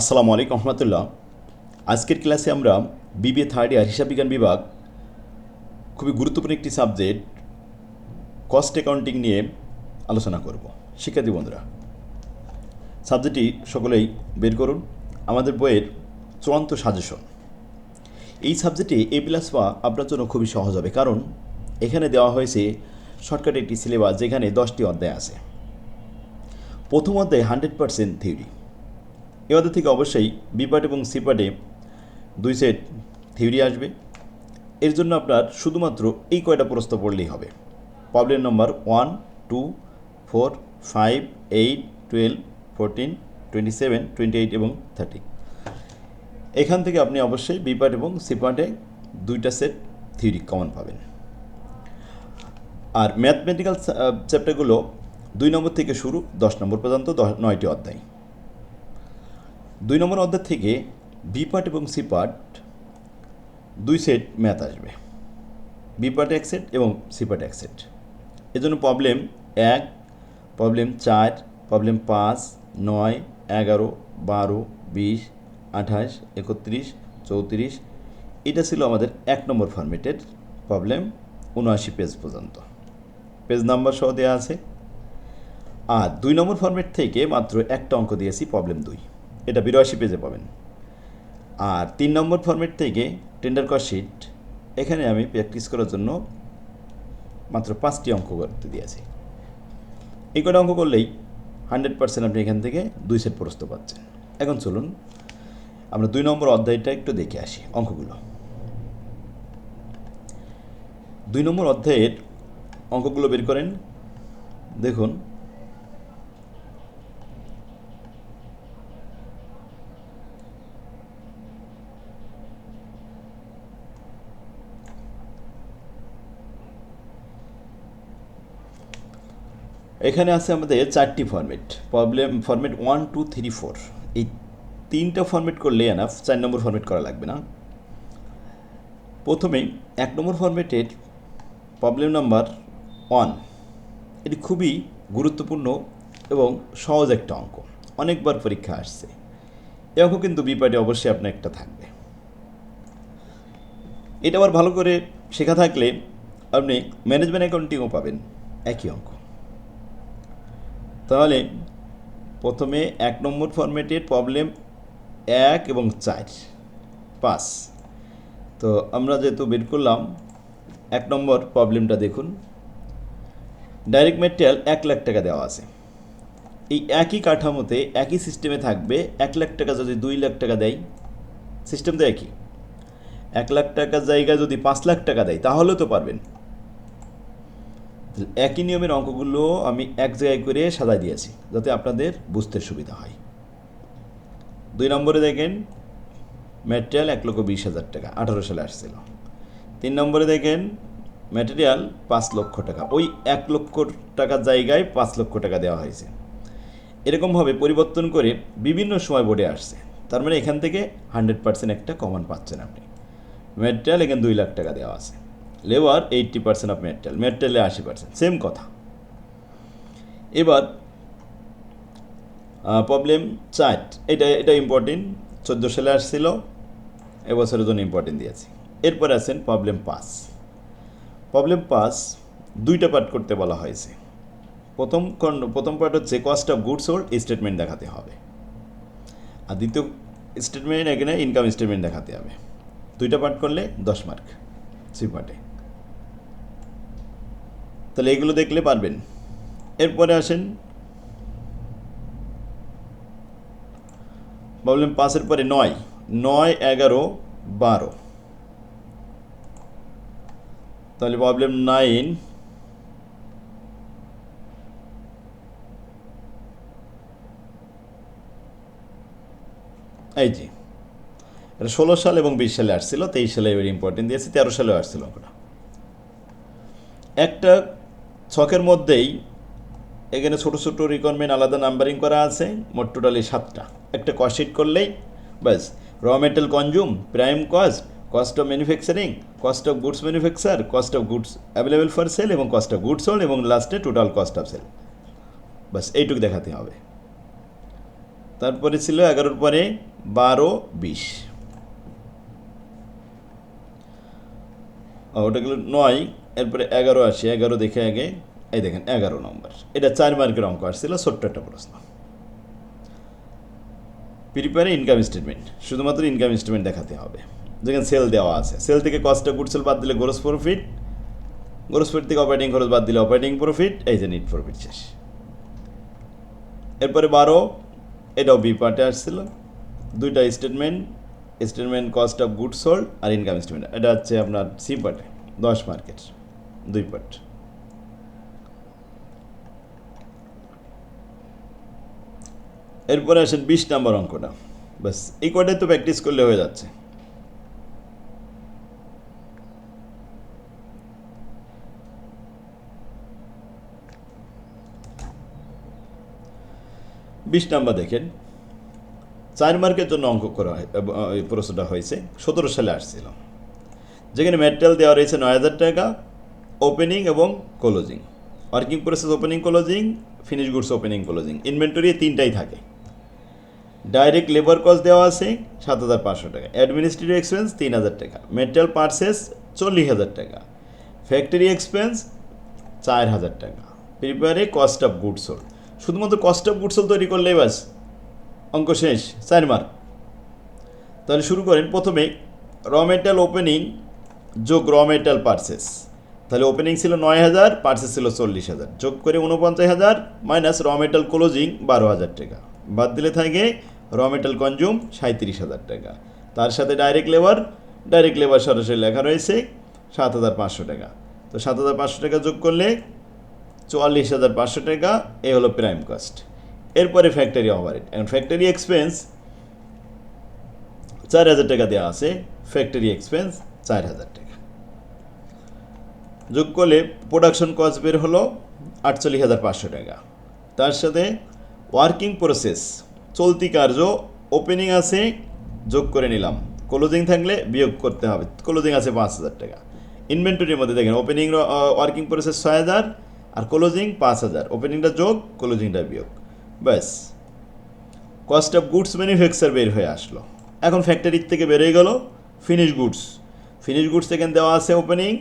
আসসালামু আলাইকুম রহমতুল্লাহ। আজকের ক্লাসে আমরা বিবিএ থার্ড ইয়ার হিসাব বিজ্ঞান বিভাগ খুবই গুরুত্বপূর্ণ একটি সাবজেক্ট কস্ট অ্যাকাউন্টিং নিয়ে আলোচনা করব। শিক্ষার্থী বন্ধুরা সাবজেক্টটি সকলেই বের করুন। আমাদের বইয়ের চূড়ান্ত সাজেশন এই সাবজেক্টে এ প্লাস পাওয়া আপনার জন্য খুবই সহজ হবে। কারণ এখানে দেওয়া হয়েছে শর্টকাট একটি সিলেবাস যেখানে দশটি অধ্যায় আছে। প্রথম অধ্যায় হান্ড্রেড পার্সেন্ট থিওরি এ অধ্যায় থেকে অবশ্যই বি পার্ট এবং সি পার্টে দুই সেট থিওরি আসবে। এর জন্য আপনার শুধুমাত্র এই কয়টা প্রশ্ন পড়লেই হবে। Problem number one two four five eight twelve fourteen twenty seven twenty eight এবং থার্টি এখান থেকে আপনি অবশ্যই বি পার্ট এবং সি পার্টে দুইটা সেট থিওরি কমন পাবেন। আর ম্যাথমেটিক্যাল চ্যাপ্টারগুলো দুই নম্বর থেকে শুরু, দশ নম্বর পর্যন্ত, দশ, নয়টি অধ্যায়। দুই নম্বর অধ্যায় থেকে বি পার্ট এবং সি পার্ট দুই সেট ম্যাথ আসবে। বি পার্ট এক সেট এবং সি পার্ট এক সেট। এজন্য প্রবলেম এক প্রবলেম চার প্রবলেম পাঁচ, নয়, এগারো, বারো, বিশ, আঠাশ, একত্রিশ, চৌত্রিশ, এটা ছিল আমাদের এক নম্বর ফরম্যাটের প্রবলেম উনআশি পেজ পর্যন্ত। পেজ নাম্বার সহ দেওয়া আছে। আর দুই নম্বর ফরম্যাট থেকে মাত্র একটা অঙ্ক দিয়েছি প্রবলেম দুই। এটা বিরাশি পেজে পাবেন। আর তিন নম্বর ফরম্যাট থেকে টেন্ডার কস্ট শিট এখানে আমি প্র্যাকটিস করার জন্য মাত্র পাঁচটি অঙ্ক করতে দিয়েছি। এই কটা অঙ্ক করলেই হান্ড্রেড পার্সেন্ট আপনি এখান থেকে দুই সেট প্রস্ত পাচ্ছেন। এখন চলুন, আমরা দুই নম্বর অধ্যায়টা একটু দেখে আসি অঙ্কগুলো। দুই নম্বর অধ্যায়ের অঙ্কগুলো বের করেন। দেখুন এখানে আছে আমাদের চারটি format problem format one two three four এই তিনটা ফরম্যাট করলে এনাফ চার নম্বর ফরম্যাট করা লাগবে না। প্রথমে এক নম্বর ফরম্যাটের প্রবলেম নাম্বার ওয়ান এটি খুবই গুরুত্বপূর্ণ এবং সহজ একটা অঙ্ক। অনেকবার পরীক্ষা আসছে। এই অঙ্ক কিন্তু বিপাটে অবশ্যই আপনার একটা থাকবে। এটা আবার ভালো করে শেখা থাকলে আপনি ম্যানেজমেন্ট অ্যাকাউন্টিংও পাবেন। একই অঙ্ক। তাহলে প্রথমে এক নম্বর ফরম্যাটের প্রবলেম এক এবং চার। পাঁচ। তো আমরা যেহেতু বের করলাম, এক নম্বর প্রবলেমটা দেখুন। ডাইরেক্ট মেটেরিয়াল এক লাখ টাকা দেওয়া আছে। এই একই কাঠামোতে একই সিস্টেমে থাকবে, এক লাখ টাকা যদি দুই লাখ টাকা দেয় সিস্টেম তো একই। এক লাখ টাকার জায়গায় যদি পাঁচ লাখ টাকা দেয় তাহলেও তো পারবেন। একই নিয়মের অঙ্কগুলো আমি এক জায়গায় করে সাজাই দিয়েছি, যাতে আপনাদের বুঝতে সুবিধা হয়। দুই নম্বরে দেখেন ম্যাটেরিয়াল এক লক্ষ বিশ হাজার টাকা, আঠারো সালে আসছিল। তিন নম্বরে দেখেন ম্যাটেরিয়াল পাঁচ লক্ষ টাকা, ওই এক লক্ষ টাকার জায়গায় পাঁচ লক্ষ টাকা দেওয়া হয়েছে। এরকমভাবে পরিবর্তন করে বিভিন্ন সময় বোর্ডে আসছে। তার মানে এখান থেকে হান্ড্রেড পার্সেন্ট একটা কমন পাচ্ছেন আপনি। ম্যাটেরিয়াল এখানে দুই লাখ টাকা দেওয়া আছে। Labour eighty percent of material মেটেরিয়ালে আশি পার্সেন্ট সেম কথা। এবার প্রবলেম চার্ট এটা এটা ইম্পর্টেন্ট চোদ্দ সালে আসছিল, এবছরের জন্য ইম্পর্টেন্ট দিয়েছি। এরপরে আছেন প্রবলেম পাস প্রবলেম পাস দুইটা পার্ট করতে বলা হয়েছে। প্রথম খণ্ড, প্রথম পার্ট হচ্ছে cost of goods sold statement দেখাতে হবে। আর দ্বিতীয় স্টেটমেন্ট এখানে ইনকাম স্টেটমেন্ট দেখাতে হবে। দুইটা পার্ট করলে দশ মার্ক সি পার্টে তাহলে এগুলো দেখলে পারবেন। এরপরে আসেন। প্রবলেম পাঁচের পরে নয়। নয়, এগারো, বারো। তাহলে প্রবলেম নাইন। এই জি এটা ষোলো সাল এবং বিশ সালে আসছিল, তেইশ সালে ইম্পর্টেন্ট দিয়েছে, তেরো সালেও আসছিল একটা ছকের মধ্যেই এখানে ছোটো ছোটো রিকোয়ারমেন্ট আলাদা নাম্বারিং করা আছে, মোট টোটালি সাতটা। একটা কস্ট করলেই, ব্যাস। Raw material consume prime cost cost of manufacturing cost of goods manufacture cost of goods available for sale এবং কস্ট অফ গুডস সোল্ড এবং লাস্টে টোটাল কস্ট অফ সেল বাস এইটুকু দেখাতে হবে। তারপরে ছিল এগারোর পরে বারো, বিশ। ওটা গেল নয়। এরপরে এগারো আসি, এগারো দেখে আগে, এই দেখেন, এগারো নম্বর। এটা চার মার্কের অঙ্ক আসছিল, ছোট্ট একটা প্রশ্ন। প্রিপেয়ারে ইনকাম স্টেটমেন্ট শুধুমাত্র ইনকাম স্টেটমেন্ট দেখাতে হবে। যেখানে সেল দেওয়া আছে। সেল থেকে কস্টটা গুড সেল বাদ দিলে গ্রোস প্রফিট গ্রোস প্রফিট থেকে অপারেটিং খরচ বাদ দিলে অপারেটিং প্রফিট এই যে নিট প্রফিট শেষ। এরপরে বারো, এটাও বি পার্টে আসছিল। দুইটা statement statement cost of good sold R income statement এটা হচ্ছে আপনার সি পার্টে দশ মার্কেট দুই এরপরে আসেন বিশ নাম্বার অঙ্কটা। ব্যাস, এই কয়টাই তো প্র্যাকটিস করলে হয়ে যাচ্ছে। বিশ নাম্বার দেখেন, চার মার্কের জন্য অঙ্ক করা হয় প্রশ্নটা হয়েছে, সতেরো সালে আসছিল। যেখানে ম্যাটেরিয়াল দেওয়া রয়েছে নয় হাজার টাকা ওপেনিং এবং closing working process opening closing finish goods opening closing inventory তিনটাই থাকে। ডাইরেক্ট লেবার কস্ট দেওয়া আছে সাত হাজার পাঁচশো টাকা। অ্যাডমিনিস্ট্রেটিভ এক্সপেন্স তিন হাজার টাকা। মেটেরিয়াল পার্সেস চল্লিশ হাজার টাকা। ফ্যাক্টরি এক্সপেন্স চার হাজার টাকা। প্রিপেয়ারে কস্ট অফ গুডস শুধুমাত্র কস্ট অফ গুডস তৈরি করলেই বাস, অঙ্ক শেষ, চার তাহলে শুরু করেন। প্রথমে র মেটেরিয়াল ওপেনিং যোগ র মেটেরিয়াল পার্সেস তাহলে ওপেনিং ছিল নয় হাজার পার্সেস ছিল চল্লিশ হাজার। যোগ করে উনপঞ্চাশ হাজার মাইনাস র মেটাল ক্লোজিং বারো হাজার টাকা। বাদ দিলে থাকে র মেটাল কনজিউম সাঁত্রিশ হাজার টাকা। তার সাথে ডাইরেক্ট লেবার ডাইরেক্ট লেবার সরাসরি লেখা রয়েছে সাত হাজার পাঁচশো টাকা। তো সাত হাজার পাঁচশো টাকা যোগ করলে চুয়াল্লিশ হাজার পাঁচশো টাকা, এ হলো প্রাইম কস্ট এরপরে ফ্যাক্টরি ওভারহেড এখন ফ্যাক্টরি এক্সপেন্স চার হাজার টাকা দেওয়া আছে ফ্যাক্টরি এক্সপেন্স চার হাজার টাকা। যোগ করলে প্রোডাকশন কস্ট বের হলো আটচল্লিশ হাজার পাঁচশো টাকা। তার সাথে ওয়ার্কিং প্রসেস চলতি কার্য ওপেনিং আছে, যোগ করে নিলাম। ক্লোজিং থাকলে বিয়োগ করতে হবে ক্লোজিং আছে পাঁচ হাজার টাকা। ইনভেন্টরির মধ্যে দেখেন ওপেনিং ওয়ার্কিং প্রসেস ছয় হাজার আর ক্লোজিং পাঁচ হাজার। ওপেনিংটা যোগ ক্লোজিংটা বিয়োগ। ব্যাস। কস্ট অফ গুডস ম্যানুফ্যাকচার বের হয়ে আসলো। এখন ফ্যাক্টরির থেকে বেরিয়ে গেল ফিনিশ গুডস ফিনিশ গুডস থেকে দেওয়া আছে ওপেনিং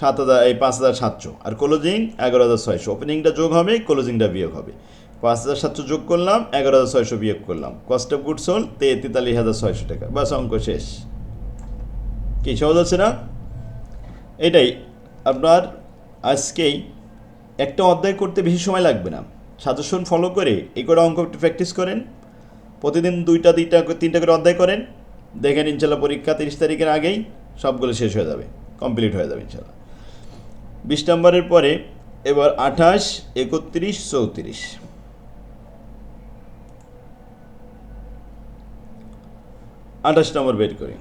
সাত হাজার এই পাঁচ হাজার সাতশো। আর ক্লোজিং এগারো হাজার ছয়শো। ওপেনিংটা যোগ হবে ক্লোজিংটা বিয়োগ হবে। পাঁচ হাজার সাতশো যোগ করলাম, এগারো হাজার ছয়শো বিয়োগ করলাম। কস্ট অফ গুডস হল তেতাল্লিশ হাজার ছয়শো টাকা। বাস, অঙ্ক শেষ। কি, সহজ আছে না? এটাই। আপনার আজকেই একটা অধ্যায় করতে বেশি সময় লাগবে না। সাজেশন ফলো করে এই করে অঙ্ক একটু প্র্যাকটিস করেন। প্রতিদিন দুইটা দুইটা তিনটা করে অধ্যায় করেন। দেখেন, ইনশাল্লাহ পরীক্ষা তিরিশ তারিখের আগেই সবগুলো শেষ হয়ে যাবে। কমপ্লিট হয়ে যাবে, ইনশাল্লাহ। বিশ নম্বরের পরে, এবার আঠাশ, একত্রিশ, চৌত্রিশ। আঠাশ নম্বর বের করি।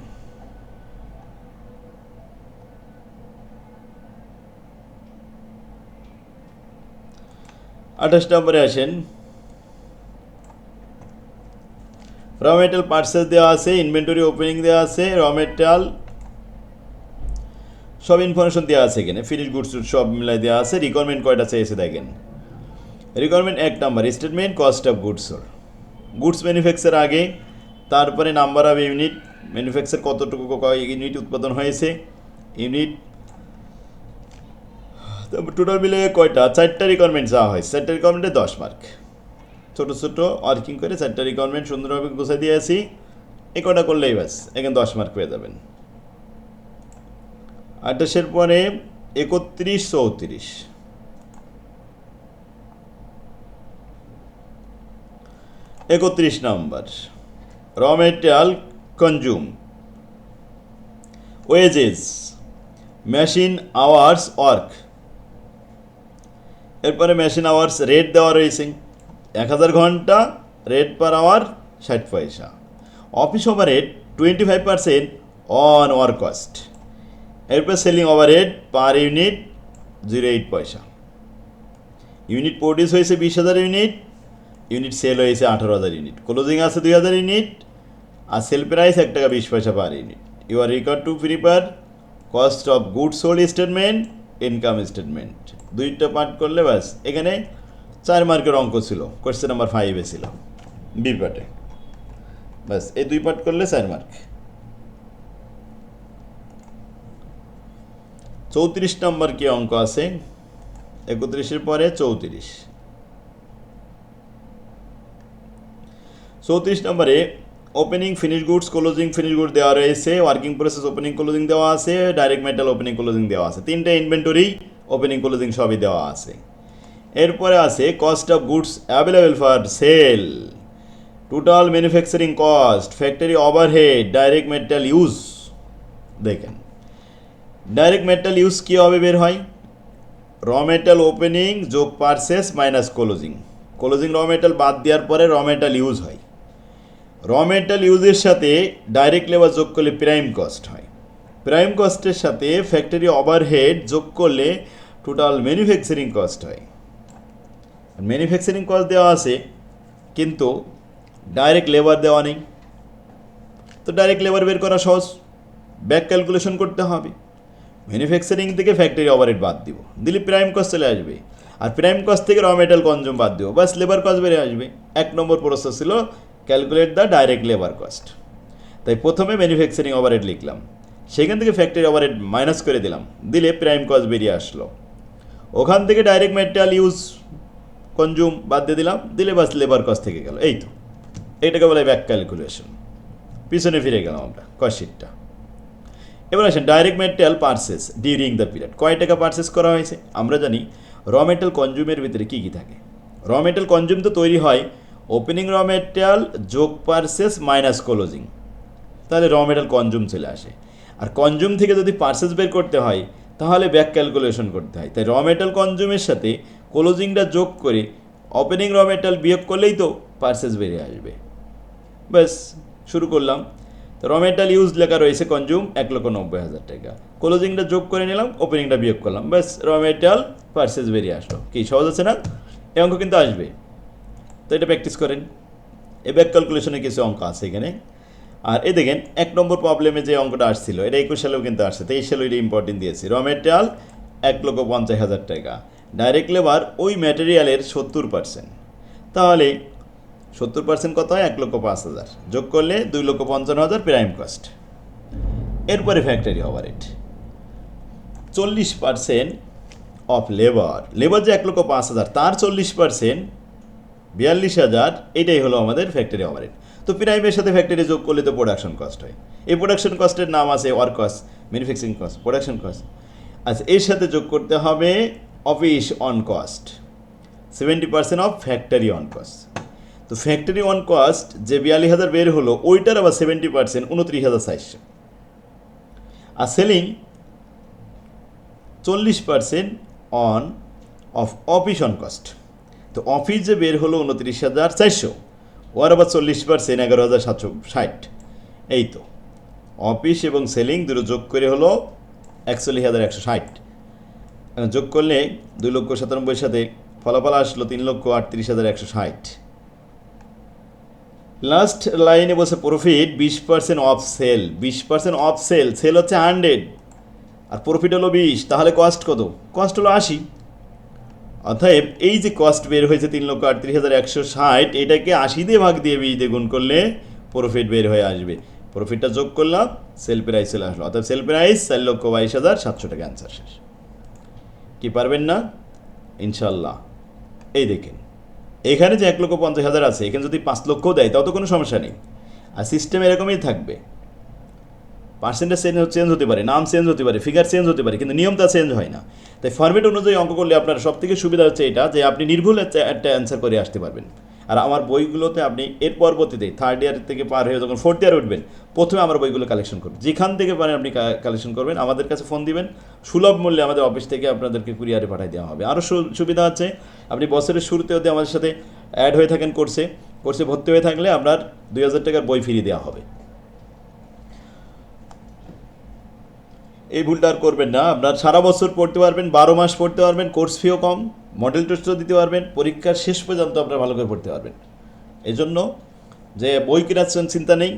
আঠাশ নম্বরে আসেন। র মেটেরিয়াল পার্সেস দেওয়া আছে, ইনভেন্টরি ওপেনিং দেওয়া আছে, র মেটেরিয়াল সব ইনফরমেশন দেওয়া আছে এখানে। ফিনিশ গুডস সব মিলাই দেওয়া আছে। রিকোয়ারমেন্ট কয়টা চেয়েছে দেখেন। রিকোয়ারমেন্ট এক number statement cost of goods goods manufacture আগে, তারপরে নাম্বার অফ ইউনিট ম্যানুফ্যাকচার কতটুকু ইউনিট উৎপাদন হয়েছে ইউনিট তারপর টোটাল মিলে কয়টা? চারটা রিকোয়ারমেন্ট যাওয়া হয়। চারটা রিকোয়ারমেন্টে দশ মার্ক ছোটো ছোটো ওয়ার্কিং করে চারটা রিকোয়ারমেন্ট সুন্দরভাবে গুছিয়ে দিয়ে আসি। এ কটা করলেই ব্যাস, এখানে দশ মার্ক পেয়ে যাবেন। আঠাশের পরে একত্রিশ চৌত্রিশ। একত্রিশ number. Raw material consume wages. Machine, hours, work. এরপরে মেশিন, আওয়ার্স, রেট দেওয়া রয়েছে। এক হাজার ঘণ্টা, রেট পার আওয়ার, ষাট পয়সা। Office over rate twenty five percent on work cost. এরপর selling over rate per unit zero eight পয়সা ইউনিট প্রডিউস হয়েছে বিশ হাজার ইউনিট ইউনিট সেল হয়েছে আঠারো হাজার ইউনিট ক্লোজিং আছে দুই হাজার ইউনিট আর সেল প্রাইস এক টাকা বিশ পয়সা per unit you are required to prepare cost of good sold statement income statement দুইটা পার্ট করলে ব্যাস, এখানে চার মার্কের অঙ্ক ছিল কোয়েশ্চেন নাম্বার ফাইভে ছিল বি পার্টে ব্যাস, এই দুই পার্ট করলে চার মার্ক চৌত্রিশ নম্বর কি অঙ্ক আছে? একত্রিশের পরে চৌত্রিশ। চৌত্রিশ নম্বরে opening finish goods closing finish good দেওয়া রয়েছে। ওয়ার্কিং প্রসেস ওপেনিং ক্লোজিং দেওয়া আছে। ডাইরেক্ট মেটাল ওপেনিং ক্লোজিং দেওয়া আছে। তিনটে ইনভেন্টরি ওপেনিং ক্লোজিং সবই দেওয়া আছে। এরপরে আছে cost of goods available for sale total manufacturing cost factory overhead direct metal use দেখেন। ডাইরেক্ট মেটাল ইউজ কী হবে বের হয়? র মেটাল ওপেনিং যোগ purchase minus closing closing raw metal বাদ দেওয়ার পরে র মেটাল ইউজ হয়। র মেটাল ইউজের সাথে ডাইরেক্ট লেবার যোগ করলে প্রাইম কস্ট হয়। প্রাইম কস্টের সাথে ফ্যাক্টরি ওভারহেড যোগ করলে টোটাল ম্যানুফ্যাকচারিং কস্ট হয়। ম্যানুফ্যাকচারিং কস্ট দেওয়া আছে, কিন্তু ডাইরেক্ট লেবার দেওয়া নেই। তো ডাইরেক্ট লেবার বের করা সহজ। ব্যাক ক্যালকুলেশন করতে হবে। ম্যানুফ্যাকচারিং থেকে ফ্যাক্টরি ওভারহেড বাদ দিব। দিলে প্রাইম কস্ট চলে আসবে। আর প্রাইম কস্ট থেকে র মেটাল কনজুম বাদ দিব। বাস লেবার কস্ট বেড়ে আসবে। এক নম্বর প্রসেস ছিল calculate the direct labour cost তাই প্রথমে ম্যানুফ্যাকচারিং ওভারহেড লিখলাম। সেখান থেকে ফ্যাক্টরি ওভারহেড মাইনাস করে দিলাম। দিলে প্রাইম কস্ট বেরিয়ে আসলো। ওখান থেকে ডাইরেক্ট মেটাল ইউজ কনজুম বাদ দিয়ে দিলাম। দিলে বাস লেবার কস্ট থেকে গেল। এই তো। এটাকে বলে ব্যাক ক্যালকুলেশন পিছনে ফিরে গেলাম আমরা। কস্টশিটটা এবার আসেন direct material purchase during the period কয় টাকা পার্সেস করা হয়েছে? আমরা জানি র মেটেরিয়াল কনজিউমের ভিতরে কী কী থাকে। র মেটেরিয়াল কনজিউম তো তৈরি হয় ওপেনিং র মেটেরিয়াল যোগ পার্সেস মাইনাস ক্লোজিং তাহলে র মেটেরিয়াল কনজিউম চলে আসে। আর কনজিউম থেকে যদি পার্সেস বের করতে হয়, তাহলে ব্যাক ক্যালকুলেশন করতে হয়। তাই র মেটেরিয়াল কনজিউমের সাথে ক্লোজিংটা যোগ করে ওপেনিং র মেটেরিয়াল বিয়োগ করলেই তো পার্সেস বেরিয়ে আসবে। ব্যাস, শুরু করলাম। তো র মেটাল ইউজ লেখা রয়েছে কনজুম এক লক্ষ নব্বই হাজার টাকা। ক্লোজিংটা যোগ করে নিলাম ওপেনিংটা বিয়োগ করলাম। ব্যাস র মেটাল পার্সেস বেরিয়ে আসলো। কি, সহজ আছে না? এই অঙ্ক কিন্তু আসবে। তো এটা প্র্যাকটিস করেন। এ ব্যাক ক্যালকুলেশনে কিছু অঙ্ক আছে এখানে। আর এ দেখেন, এক নম্বর প্রবলেমে যে অঙ্কটা আসছিল, এটা একুশ সালেও কিন্তু আসছে। তেইশ সালেও এটা ইম্পর্টেন্ট দিয়েছি। র মেটেরিয়াল এক লক্ষ পঞ্চাশ হাজার টাকা। ডাইরেক্ট লেবার ওই ম্যাটেরিয়ালের সত্তর পার্সেন্ট তাহলে সত্তর পার্সেন্ট কত হয়? এক লক্ষ পাঁচ হাজার। যোগ করলে দুই লক্ষ পঞ্চান্ন হাজার প্রাইম কস্ট এরপরে ফ্যাক্টরি ওভারহেড চল্লিশ পার্সেন্ট অফ লেবার লেবার যে এক লক্ষ পাঁচ হাজার, তার চল্লিশ পার্সেন্ট বিয়াল্লিশ হাজার, এটাই হলো আমাদের ফ্যাক্টরি ওভারহেড তো প্রাইমের সাথে ফ্যাক্টরি যোগ করলে তো প্রোডাকশন কস্ট হয়। এই প্রোডাকশন কস্টের নাম আছে work cost manufacturing cost production cost আচ্ছা এর সাথে যোগ করতে হবে office on cost seventy percent of factory on cost তো ফ্যাক্টরি অন কস্ট যে বিয়াল্লিশ হাজার বের হলো, ওইটার আবার সেভেন্টি পার্সেন্ট উনত্রিশ হাজার চারশো আর সেলিং চল্লিশ percent on of office on cost তো অফিস যে বের হলো উনত্রিশ হাজার চারশো, ওর আবার চল্লিশ পার্সেন্ট এগারো হাজার সাতশো ষাট। এই তো। অফিস এবং সেলিং দুটো যোগ করে হলো একচল্লিশ হাজার একশো ষাট। যোগ করলে দুই লক্ষ সাতানব্বইয়ের সাথে ফলাফল আসলো তিন লক্ষ আটত্রিশ হাজার একশো ষাট। লাস্ট লাইনে বসে প্রফিট বিশ পার্সেন্ট অফ সেল বিশ পার্সেন্ট অফ সেল সেল হচ্ছে হান্ড্রেড আর প্রফিট হলো বিশ, তাহলে কস্ট কত? কস্ট হলো আশি। অতএব এই যে কস্ট বের হয়েছে তিন লক্ষ আটত্রিশ হাজার একশো ষাট, এটাকে আশি দিয়ে ভাগ দিয়ে বিশ দিয়ে গুণ করলে প্রফিট বের হয়ে আসবে। প্রফিটটা যোগ করলাম সেল প্রাইস চলে আসলো। অর্থাৎ সেল প্রাইস চার লক্ষ বাইশ হাজার সাতশো টাকা অ্যান্সার শেষ। কি পারবেন না? ইনশাল্লাহ। এই দেখেন। এখানে যে এক লক্ষ পঞ্চাশ হাজার আছে, এখানে যদি পাঁচ লক্ষও দেয়, তাও তো কোনো সমস্যা নেই। আর সিস্টেম এরকমই থাকবে। পার্সেন্টেজ চেঞ্জ চেঞ্জ হতে পারে, নাম চেঞ্জ হতে পারে ফিগার চেঞ্জ হতে পারে, কিন্তু নিয়মটা চেঞ্জ হয় না। তাই ফর্মেট অনুযায়ী অঙ্ক করলে আপনার সব থেকে সুবিধা হচ্ছে এটা, যে আপনি নির্ভুল একটা একটা অ্যান্সার করে আসতে পারবেন। আর আমার বইগুলোতে আপনি এর পরবর্তীতে থার্ড ইয়ার থেকে পার হয়ে যখন ফোর্থ ইয়ার উঠবেন, প্রথমে আমার বইগুলো কালেকশন করবেন যেখান থেকে পারেন আপনি কালেকশন করবেন, আমাদের কাছে ফোন দিবেন। সুলভ মূল্যে আমাদের অফিস থেকে আপনাদেরকে কুরিয়ারে পাঠিয়ে দেওয়া হবে। আরও সুবিধা আছে, আপনি বছরের শুরুতে যদি আমাদের সাথে অ্যাড হয়ে থাকেন কোর্সে কোর্সে ভর্তি হয়ে থাকলে আপনার দুই হাজার টাকার বই ফিরিয়ে দেওয়া হবে। এই ভুলটা আর করবেন না। আপনার সারা বছর পড়তে পারবেন, বারো মাস পড়তে পারবেন কোর্স ফিও কম। মডেল টেস্টও দিতে পারবেন, পরীক্ষার শেষ পর্যন্ত আপনারা ভালো করে পড়তে পারবেন। এই জন্য যে বই কেনার চিন্তা নেই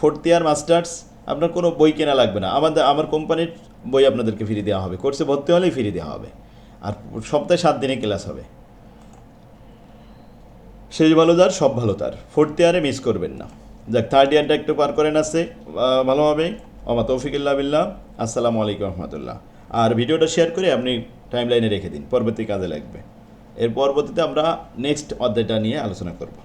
ফোর্থ ইয়ার মাস্টার্স আপনার কোনো বই কেনা লাগবে না। আমাদের আমার কোম্পানির বই আপনাদেরকে ফিরিয়ে দেওয়া হবে। কোর্সে ভর্তি হলেই ফিরিয়ে দেওয়া হবে। আর সপ্তাহে সাত দিনে ক্লাস হবে। শেষ ভালো যার সব ভালো তার। ফোর্থ ইয়ারে মিস করবেন না। যাক থার্ড ইয়ারটা একটু পার করেন আসছে ভালোভাবে অমা তৌফিকুল্লাহ বিল্লাহ। আসসালামু আলাইকুম রহমতুল্লাহ। আর ভিডিওটা শেয়ার করে আপনি টাইম লাইনে রেখে দিন, পরবর্তী কাজে লাগবে। এর পরবর্তীতে আমরা নেক্সট অধ্যায়টা নিয়ে আলোচনা করব।